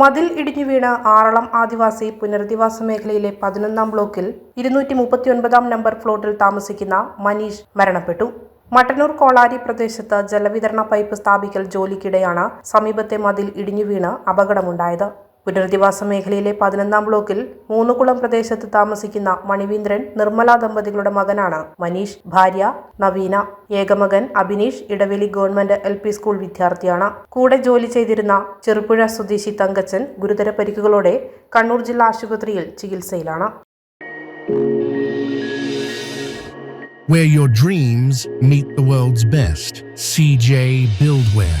മതിൽ ഇടിഞ്ഞു വീണ ആറളം ആദിവാസി പുനരധിവാസ മേഖലയിലെ പതിനൊന്നാം ബ്ലോക്കിൽ ഇരുന്നൂറ്റി മുപ്പത്തിയൊൻപതാം നമ്പർ ഫ്ലോട്ടിൽ താമസിക്കുന്ന മനീഷ് മരണപ്പെട്ടു. മട്ടന്നൂർ കോളാരി പ്രദേശത്ത് ജലവിതരണ പൈപ്പ് സ്ഥാപിക്കൽ ജോലിക്കിടെയാണ് സമീപത്തെ മതിൽ ഇടിഞ്ഞു വീണ് അപകടമുണ്ടായത്. പുനരധിവാസ മേഖലയിലെ പതിനൊന്നാം ബ്ലോക്കിൽ മൂന്നുകുളം പ്രദേശത്ത് താമസിക്കുന്ന മണിവീന്ദ്രൻ നിർമ്മല ദമ്പതികളുടെ മകനാണ് മനീഷ് ഭാര്യ Naveena ഏകമകൻ Abhineesh Edaveli government L P school വിദ്യാർത്ഥിയാണ് കൂടെ ജോലി ചെയ്തിരുന്ന ചെറുപുഴ സ്വദേശി തങ്കച്ചൻ ഗുരുതര പരിക്കുകളോടെ കണ്ണൂർ ജില്ലാ ആശുപത്രിയിൽ ചികിത്സയിലാണ് Where your dreams meet the world's best. CJ Buildware.